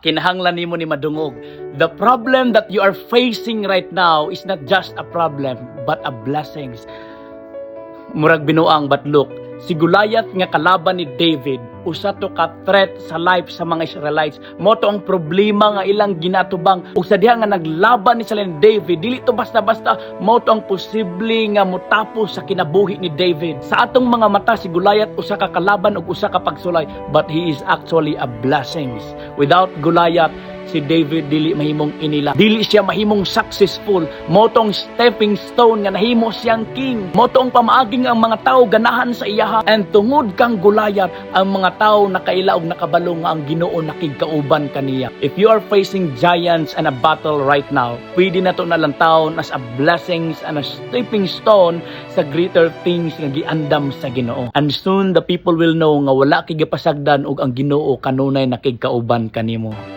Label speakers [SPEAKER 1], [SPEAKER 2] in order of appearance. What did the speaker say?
[SPEAKER 1] kinahanglan nimo ni madungog. The problem that you are facing right now is not just a problem, but a blessings. Murag binuang but look, si Goliath nga kalaban ni David usa to ka threat sa life sa mga Israelites. Mo to ang problema nga ilang ginatubang. Usa diha nga naglaban ni sila David. Dili to basta-basta mo to ang posible nga mutapos sa kinabuhi ni David. Sa atong mga mata si Goliath usa ka kalaban ug usa ka pagsulay, but he is actually a blessings. Without Goliath, si David dili mahimong inila. Dili siya mahimong successful. Motong stepping stone nga nahimo siyang king. Motong pamaaging ang mga tao ganahan sa iyaha. And tungod kang gulayat, ang mga tao nakaila og nakabalo nga ang Ginoo nakigkauban kaniya. If you are facing giants and a battle right now, pwede na to nalang taon as a blessings and a stepping stone sa greater things nga giandam sa Ginoo. And soon the people will know nga wala kay gipasagdan og ang Ginoo kanunay nakigkauban kanimo.